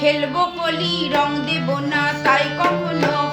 খেলব কলি রং দেব না তাই কখনো।